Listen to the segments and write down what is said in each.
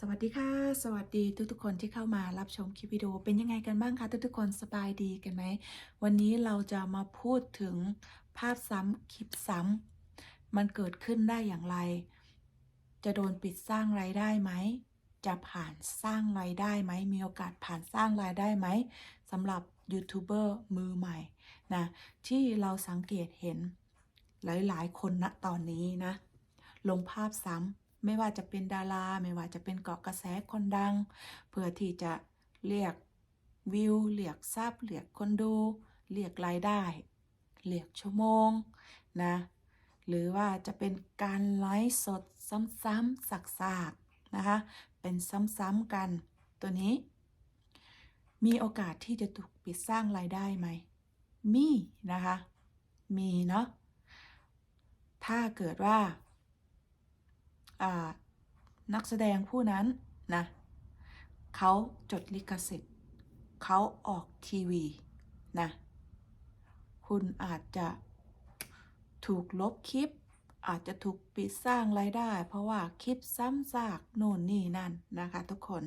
สวัสดีค่ะ สวัสดีทุกๆคนที่เข้ามารับชมคลิปวิดีโอเป็นยังไงกันบ้างคะทุกๆคนสบายดีกันไหม วันนี้เราจะมาพูดถึงภาพซ้ำคลิปซ้ำมันเกิดขึ้นได้อย่างไร จะโดนปิดสร้างรายได้ไหม จะผ่านสร้างรายได้ไหม มีโอกาสผ่านสร้างรายได้ไหมสำหรับยูทูบเบอร์มือใหม่นะที่เราสังเกตเห็นหลายๆ คนณตอนนี้นะ ลงภาพซ้ำ ไม่ว่าจะเป็นดารา ไม่ว่าจะเป็นเกาะกระแสคนดัง เพื่อที่จะเรียกวิวเรียกซับเรียกคนดู เรียกรายได้ เรียกชั่วโมงนะหรือว่าจะเป็นการไลฟ์สดซ้ำๆสักๆนะคะเป็นซ้ำๆกันตัวนี้ มีโอกาสที่จะถูกปิดสร้างรายได้ไหมมีนะคะมีเนาะถ้าเกิดว่า นักแสดงผู้นั้นนะเขาจดลิขสิทธิ์เขาออกทีวีนะคุณอาจจะถูกลบคลิป อาจจะถูกปิดสร้างรายได้ เพราะว่าคลิปซ้ำซากโน่นนี่นั่นนะคะ ทุกคน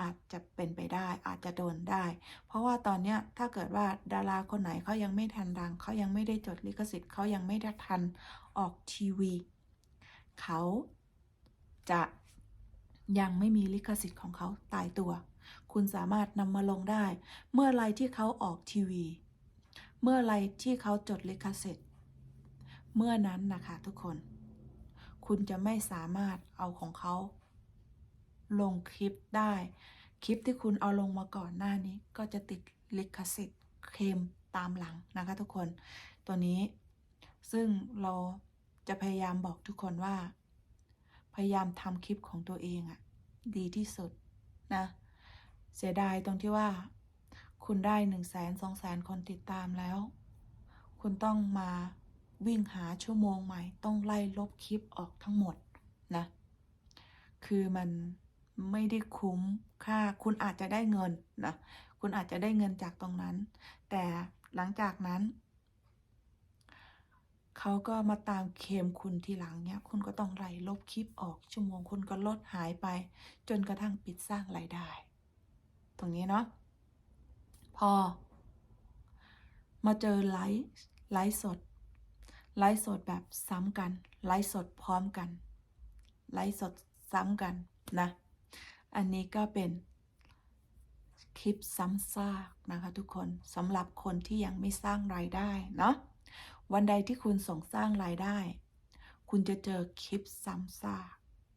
อาจจะเป็นไปได้อาจจะโดนได้ เพราะว่าตอนเนี้ยถ้าเกิดว่าดาราคนไหนเขายังไม่ทันดังเขายังไม่ได้จดลิขสิทธิ์เขายังไม่ได้ทันออกทีวี เขา จะยังไม่มีลิขสิทธิ์ของเขาตายตัว คุณสามารถนำมาลงได้ เมื่อไรที่เขาออกทีวี เมื่อไรที่เขาจดลิขสิทธิ์ เมื่อนั้นนะคะทุกคน คุณจะไม่สามารถเอาของเขา ลงคลิปได้ คลิปที่คุณเอาลงมาก่อนหน้านี้ ก็จะติดลิขสิทธิ์เคมตามหลังนะคะทุกคน ตัวนี้ ซึ่งเราจะพยายามบอกทุกคนว่า พยายามทำคลิปของตัวเองอะดีที่สุดนะ เสียดายตรงที่ว่า คุณได้หนึ่งแสนสองแสนคนติดตามแล้ว คุณต้องมาวิ่งหาชั่วโมงใหม่ ต้องไล่ลบคลิปออกทั้งหมดนะ คือมันไม่ได้คุ้มค่า คุณอาจจะได้เงินนะ คุณอาจจะได้เงินจากตรงนั้น แต่หลังจากนั้น เขาก็มาตามเคมคุณทีหลังเนี้ย คุณก็ต้องไล่ลบคลิปออก ชั่วโมงคุณก็ลดหายไป จนกระทั่งปิดสร้างรายได้ ตรงนี้เนาะพอ มาเจอไลฟ์ไลฟ์สด ไลฟ์สดแบบซ้ำกัน ไลฟ์สดพร้อมกัน ไลฟ์สดซ้ำกันนะ อันนี้ก็เป็นคลิปซ้ำซากนะคะทุกคนสำหรับคนที่ยังไม่สร้างรายได้เนาะ วันใดที่คุณส่งสร้างรายได้ คุณจะเจอคลิปซ้ำซาก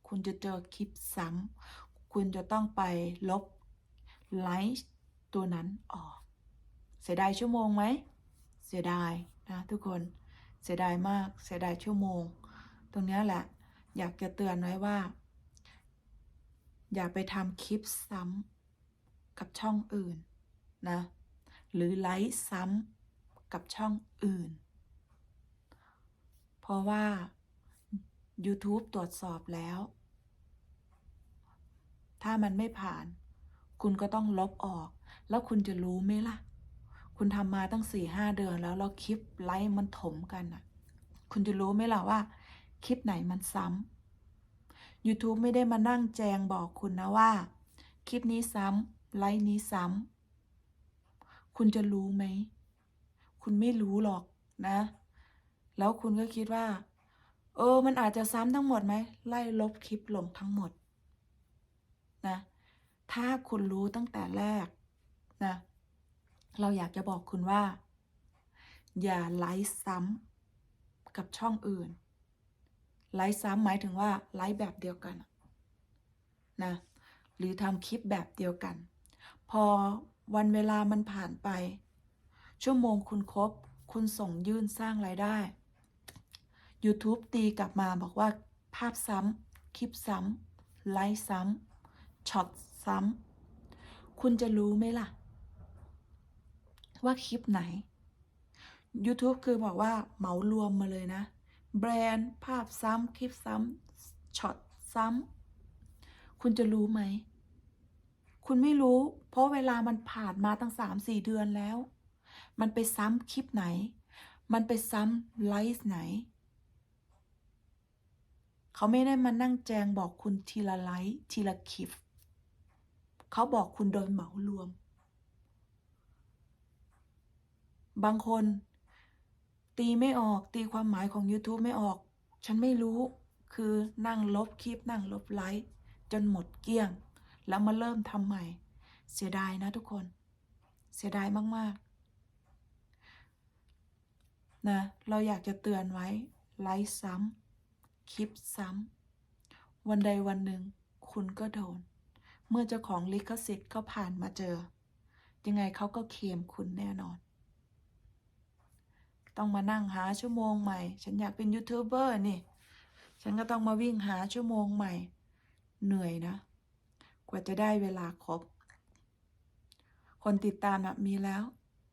คุณจะเจอคลิปซ้ำคุณจะต้องไปลบไลฟ์ตัวนั้นออก เสียดายชั่วโมงไหม เสียดายนะทุกคน เสียดายมาก เสียดายชั่วโมง ตรงนี้แหละ อยากจะเตือนไว้ว่า อย่าไปทำคลิปซ้ำกับช่องอื่นนะ หรือไลฟ์ซ้ำกับช่องอื่น ราะว่า YouTube ตรวจสอบแล้ว ถ้ามันไม่ผ่าน คุณก็ต้องลบออก แล้วคุณจะรู้ไหมล่ะ คุณทำมาตั้งสี่ห้าเดือนแล้วแล้วคลิปไลฟ์มันถมกันอะ คุณจะรู้ไหมล่ะว่า คลิปไหนมันซ้ำ YouTube ไม่ได้มานั่งแจงบอกคุณนะว่า คลิปนี้ซ้ำไลฟ์นี้ซ้ำคุณจะรู้ไหม คุณไม่รู้หรอกนะ แล้วคุณก็คิดว่า เออ มันอาจจะซ้ำทั้งหมดไหม ไล่ลบคลิปลงทั้งหมด นะ ถ้าคุณรู้ตั้งแต่แรก นะ เราอยากจะบอกคุณว่า อย่าไลฟ์ซ้ำกับช่องอื่น ไลฟ์ซ้ำหมายถึงว่าไลฟ์แบบเดียวกัน นะ หรือทำคลิปแบบเดียวกัน พอวันเวลามันผ่านไป ชั่วโมงคุณครบคุณส่งยื่นสร้างรายได้ YouTube ตีกลับมาบอกว่าภาพซ้ำคลิปซ้ำไลฟ์ซ้ำช็อตซ้ำคุณจะรู้ไหมล่ะ ว่าคลิปไหน YouTube คือบอกว่าเหมารวมมาเลยนะ แบรนด์ภาพซ้ำคลิปซ้ำช็อตซ้ำคุณจะรู้ไหม คุณไม่รู้ เพราะเวลามันผ่านมาตั้งสามสี่เดือนแล้ว มันไปซ้ำคลิปไหน มันไปซ้ำไลฟ์ไหน เขาไม่ได้มานั่งแจงบอกคุณทีละไลท์ทีละคลิปเขาบอกคุณโดยเหมารวม บางคน ตีไม่ออกตีความหมายของ YouTube ไม่ออก ฉันไม่รู้คือนั่งลบคลิปนั่งลบไลค์จนหมดเกลี้ยง แล้วมาเริ่มทำใหม่ เสียดายนะทุกคน เสียดายมาก ๆ นะ เราอยากจะเตือนไว้ไลค์ซ้ำ คลิปซ้ำวันใดวันหนึ่ง คุณก็โดน เมื่อเจ้าของลิขสิทธิ์เขาผ่านมาเจอ ยังไงเขาก็เคลมคุณแน่นอน ต้องมานั่งหาชั่วโมงใหม่ ฉันอยากเป็นยูทูบเบอร์นี่ ฉันก็ต้องมาวิ่งหาชั่วโมงใหม่ เหนื่อยนะ กว่าจะได้เวลาครบ คนติดตามนะมีแล้ว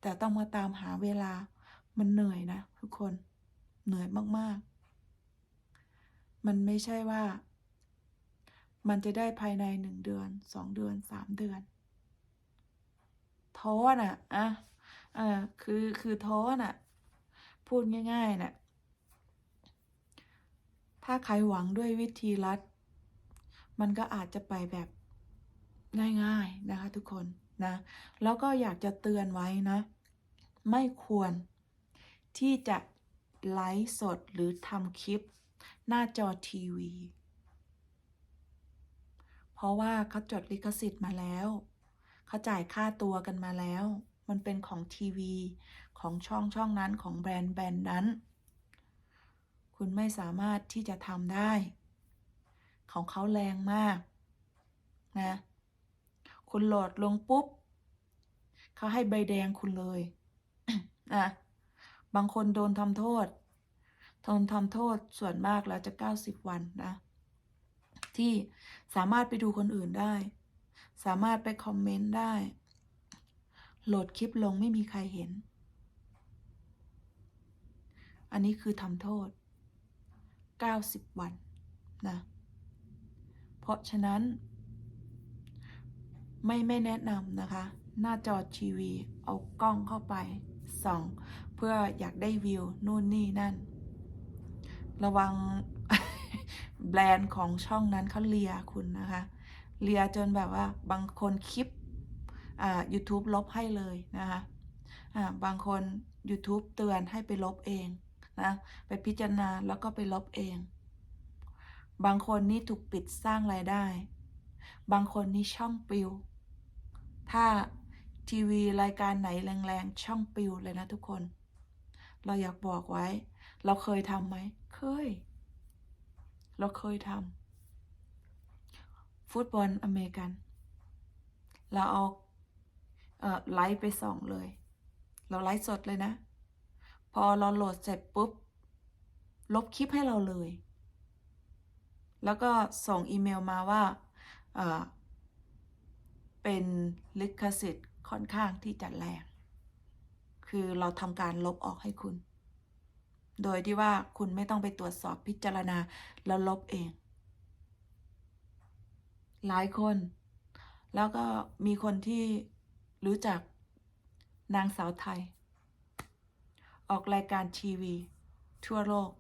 แต่ต้องมาตามหาเวลา มันเหนื่อยนะทุกคน เหนื่อยมากๆ มันไม่ใช่ว่า มันจะได้ภายในหนึ่งเดือนสองเดือนสามเดือนท้อน่ะอะอ่าคือคือท้อน่ะ พูดง่ายๆน่ะถ้าใครหวังด้วยวิธีลัด มันก็อาจจะไปแบบง่ายๆนะคะ ทุกคนนะ แล้วก็อยากจะเตือนไว้นะ ไม่ควรที่จะไลฟ์สดหรือทำคลิป หน้าจอทีวี เพราะว่าเขาจดลิขสิทธิ์มาแล้วเขาจ่ายค่าตัวกันมาแล้ว มันเป็นของทีวี ของช่องช่องนั้นของแบรนด์แบรนด์นั้น คุณไม่สามารถที่จะทำได้ ของเขาแรงมากนะคุณโหลดลงปุ๊บเขาให้ใบแดงคุณเลยอะบางคนโดนทำโทษ โดนทำโทษส่วนมากแล้วจะ 90 วันนะ ที่สามารถไปดูคนอื่นได้ สามารถไปคอมเมนต์ได้ โหลดคลิปลงไม่มีใครเห็น อันนี้คือทำโทษ 90 วันนะ เพราะฉะนั้น ไม่ไม่แนะนำนะคะ หน้าจอทีวี เอากล้องเข้าไปส่อง เพื่ออยากได้วิว นู่นนี่นั่น ระวังแบรนด์ของช่องนั้นเขาเลียคุณนะคะ เลียจนแบบว่าบางคนคลิปอ่า YouTube ลบให้เลยนะคะอ่าบางคน YouTube เตือนให้ไปลบเองนะไปพิจารณาแล้วก็ไปลบเอง บางคนนี่ถูกปิดสร้างรายได้ บางคนนี่ช่องปิว ถ้าทีวีรายการไหนแรงๆ ช่องปิวเลยนะทุกคน เราอยากบอกไว้ เราเคยทำไหม เคย เราเคยทำฟุตบอลอเมริกัน เราเอาไลฟ์ไปส่องเลย เราไลฟ์สดเลยนะ พอเราโหลดเสร็จปุ๊บ ลบคลิปให้เราเลย แล้วก็ส่งอีเมลมาว่าเอ่อเป็นลิขสิทธิ์ค่อนข้างที่จะแรง คือเราทำการลบออกให้คุณ โดยที่ว่าคุณไม่ต้องไปตรวจสอบพิจารณาแล้วลบเอง หลายคน แล้วก็มีคนที่รู้จักนางสาวไทย ออกรายการทีวี ทั่วโลก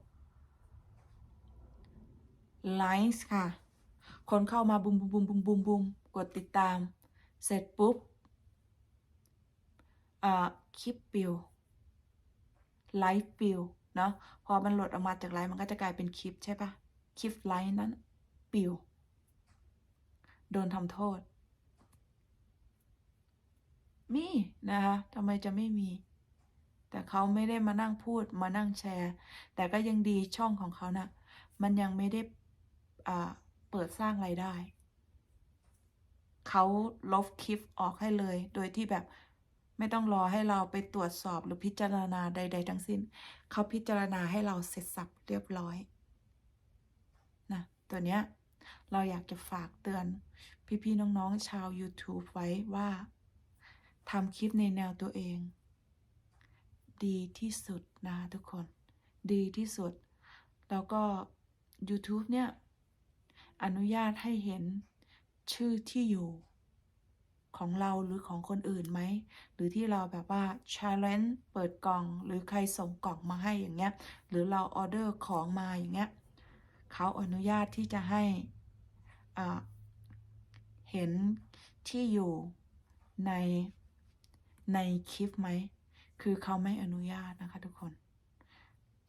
ไลฟ์ค่ะ คนเข้ามาบุมบุมบุมบุมบุมบุมกดติดตาม เสร็จปุ๊บอ่าคลิปปิวไลฟ์ปิว เนาะพอมันหลดออกมาจากไลฟ์มันก็จะกลายเป็นคลิปใช่ปะคลิปไลฟ์นั้น ปิว โดนทำโทษ มีนะคะทำไมจะไม่มี แต่เขาไม่ได้มานั่งพูดมานั่งแชร์ แต่ก็ยังดีช่องของเขานะ่ะ มันยังไม่ได้เปิดสร้างไรายได้ เขาลบคลิปออกให้เลย โดยที่แบบ ไม่ต้องรอให้เราไปตรวจสอบหรือพิจารณาใด ๆ ทั้งสิ้น เขาพิจารณาให้เราเสร็จสับเรียบร้อยนะตัวเนี้ยเราอยากจะฝากเตือนพี่ๆน้องๆชาว YouTube ไว้ว่าทำคลิปในแนวตัวเอง ดีที่สุดนะทุกคน ดีที่สุด แล้วก็ YouTube เนี่ย อนุญาตให้เห็นชื่อที่อยู่ ของเราหรือของคนอื่นไหม หรือที่เราแบบว่า challenge เปิดกล่อง หรือใครส่งกล่องมาให้อย่างเงี้ย หรือเราออเดอร์ของมาอย่างเงี้ยเขาอนุญาตที่จะให้เห็นที่อยู่ในในคลิปไหม คือเขาไม่อนุญาตนะคะทุกคน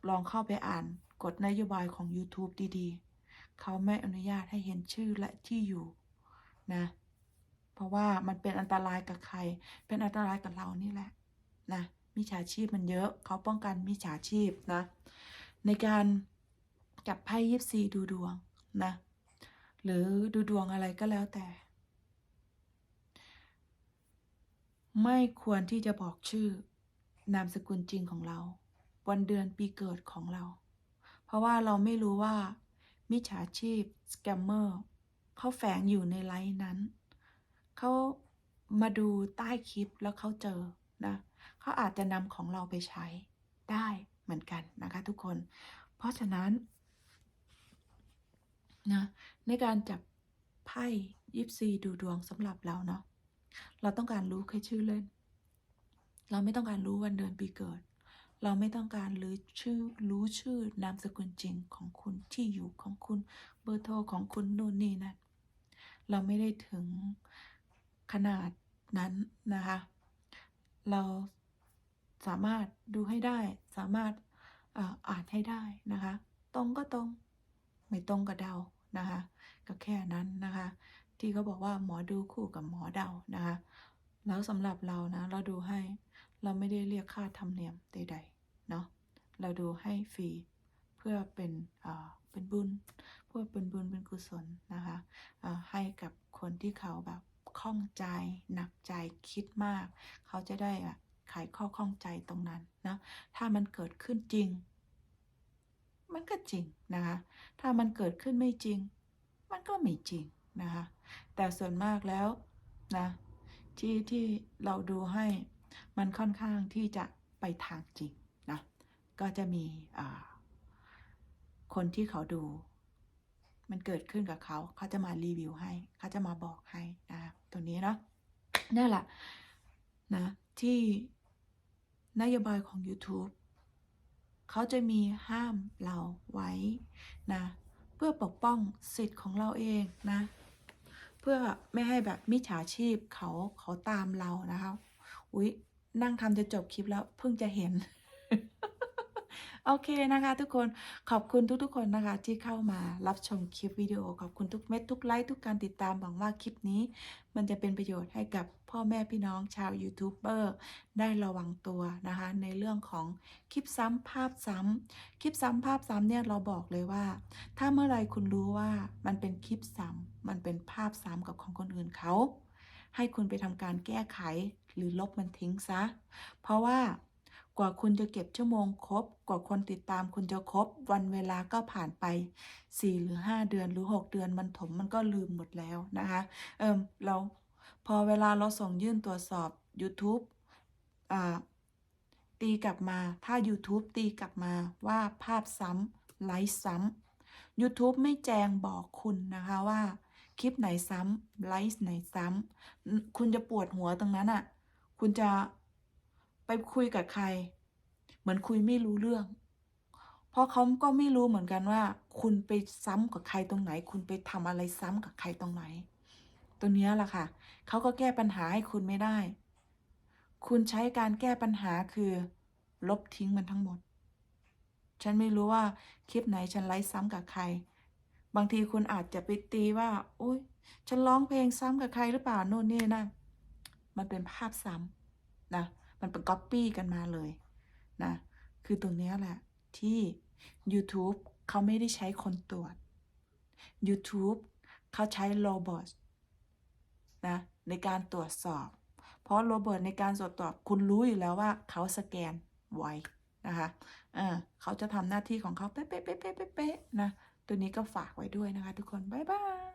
ลองเข้าไปอ่านกฎนโยบายของ YouTube ดีๆ เขาไม่อนุญาตให้เห็นชื่อและที่อยู่นะ เพราะว่ามันเป็นอันตรายกับใคร เป็นอันตรายกับเรานี่แหละนะมิจฉาชีพมันเยอะเขาป้องกันมิจฉาชีพนะ ในการจับไพ่ยิปซีดูดวงนะหรือดูดวงอะไรก็แล้วแต่ ไม่ควรที่จะบอกชื่อนามสกุลจริงของเรา วันเดือนปีเกิดของเรา เพราะว่าเราไม่รู้ว่ามิจฉาชีพสแกมเมอร์เขาแฝงอยู่ในไลน์นั้น เขามาดูใต้คลิปแล้วเขาเจอนะเขาอาจจะนำของเราไปใช้ได้เหมือนกันนะคะทุกคน เพราะฉะนั้นนะในการจับไพ่ยิปซีดูดวงสำหรับเราเนาะเราต้องการรู้แค่ชื่อเล่น เราไม่ต้องการรู้วันเดือนปีเกิด เราไม่ต้องการรู้ชื่อรู้ชื่อนามสกุลจริงของคุณที่อยู่ของคุณเบอร์โทรของคุณนู่นนี่นั่นเราไม่ได้ถึง ขนาดนั้นนะคะ เราสามารถดูให้ได้ สามารถอ่านให้ได้นะคะ ตรงก็ตรง ไม่ตรงก็เดานะคะ ก็แค่นั้นนะคะ ที่เขาบอกว่าหมอดูคู่กับหมอเดานะคะ แล้วสำหรับเรานะ เราดูให้ เราไม่ได้เรียกค่าธรรมเนียมใดๆเนาะ เราดูให้ฟรีเพื่อเป็นเป็นบุญ เพื่อเป็นบุญเป็นกุศลนะคะให้กับคนที่เขาแบบ ข้องใจ หนักใจคิดมาก เขาจะได้อะไขข้อข้องใจตรงนั้นนะ ถ้ามันเกิดขึ้นจริง มันก็จริงนะคะ ถ้ามันเกิดขึ้นไม่จริง มันก็ไม่จริงนะคะ แต่ส่วนมากแล้วนะที่ที่เราดูให้มันค่อนข้างที่จะไปทางจริงนะ ก็จะมีคนที่เขาดู มันเกิดขึ้นกับเขา เขาจะมารีวิวให้ เขาจะมาบอกให้ ตัวนี้นะนั่นแหละนะที่นโยบายของ YouTube เขาจะมีห้ามเราไว้นะเพื่อปกป้องสิทธิ์ของเราเองนะ เพื่อไม่ให้แบบมิจฉาชีพเขาเขาตามเรานะคะอุ๊ยนั่งทำจะจบคลิปแล้วเพิ่งจะเห็น โอเคนะคะทุกคนขอบคุณทุกๆคนนะคะ ที่เข้ามารับชมคลิปวิดีโอ ขอบคุณทุกเม็ดทุกไลค์ทุกการติดตามหวังว่าคลิปนี้ มันจะเป็นประโยชน์ให้กับพ่อแม่พี่น้องชาวยูทูบเบอร์ได้ระวังตัวนะคะ ในเรื่องของคลิปซ้ำภาพซ้ำคลิปซ้ำภาพซ้ำเนี่ยเราบอกเลยว่า ถ้าเมื่อไรคุณรู้ว่ามันเป็นคลิปซ้ำมันเป็นภาพซ้ำกับของคนอื่นเขาให้คุณไปทำการแก้ไขหรือลบมันทิ้งซะ เพราะว่า กว่าคุณจะเก็บชั่วโมงครบ กว่าคนติดตามคุณจะครบ วันเวลาก็ผ่านไป 4 หรือ 5 เดือนหรือ 6 เดือนมันถมมันก็ลืมหมดแล้วนะคะ เอิมเราพอเวลาเราส่งยื่นตรวจสอบ YouTube อ่าตีกลับมาถ้า YouTube ตีกลับมาว่าภาพซ้ำไลฟ์ซ้ำ YouTube ไม่แจ้งบอกคุณนะคะว่าคลิปไหนซ้ำไลฟ์ไหนซ้ำ คุณจะปวดหัวตรงนั้นอะ่ะ คุณจะ ไปคุยกับใคร เหมือนคุยไม่รู้เรื่อง เพราะเขาก็ไม่รู้เหมือนกันว่า คุณไปซ้ำกับใครตรงไหน คุณไปทำอะไรซ้ำกับใครตรงไหน ตัวเนี้ยแหละค่ะ เขาก็แก้ปัญหาให้คุณไม่ได้ คุณใช้การแก้ปัญหาคือ ลบทิ้งมันทั้งหมด ฉันไม่รู้ว่าคลิปไหนฉันไลฟ์ซ้ำกับใคร บางทีคุณอาจจะไปตีว่าโอ๊ยฉันร้องเพลงซ้ำกับใครหรือเปล่าโน่นนี่นั่นมันเป็นภาพซ้ำนะ มันเป็นก๊อปปี้กันมาเลยนะ คือตรงนี้แหละที่ YouTube เขาไม่ได้ใช้คนตรวจ YouTube เขาใช้โรบอทนะในการตรวจสอบ เพราะโรบอทในการตรวจสอบคุณรู้อยู่แล้วว่าเขาสแกนไว้นะคะเออเขาจะทำหน้าที่ของเขาเป๊ะๆๆๆๆๆนะ ตัวนี้ก็ฝากไว้ด้วยนะคะทุกคน บ๊ายบาย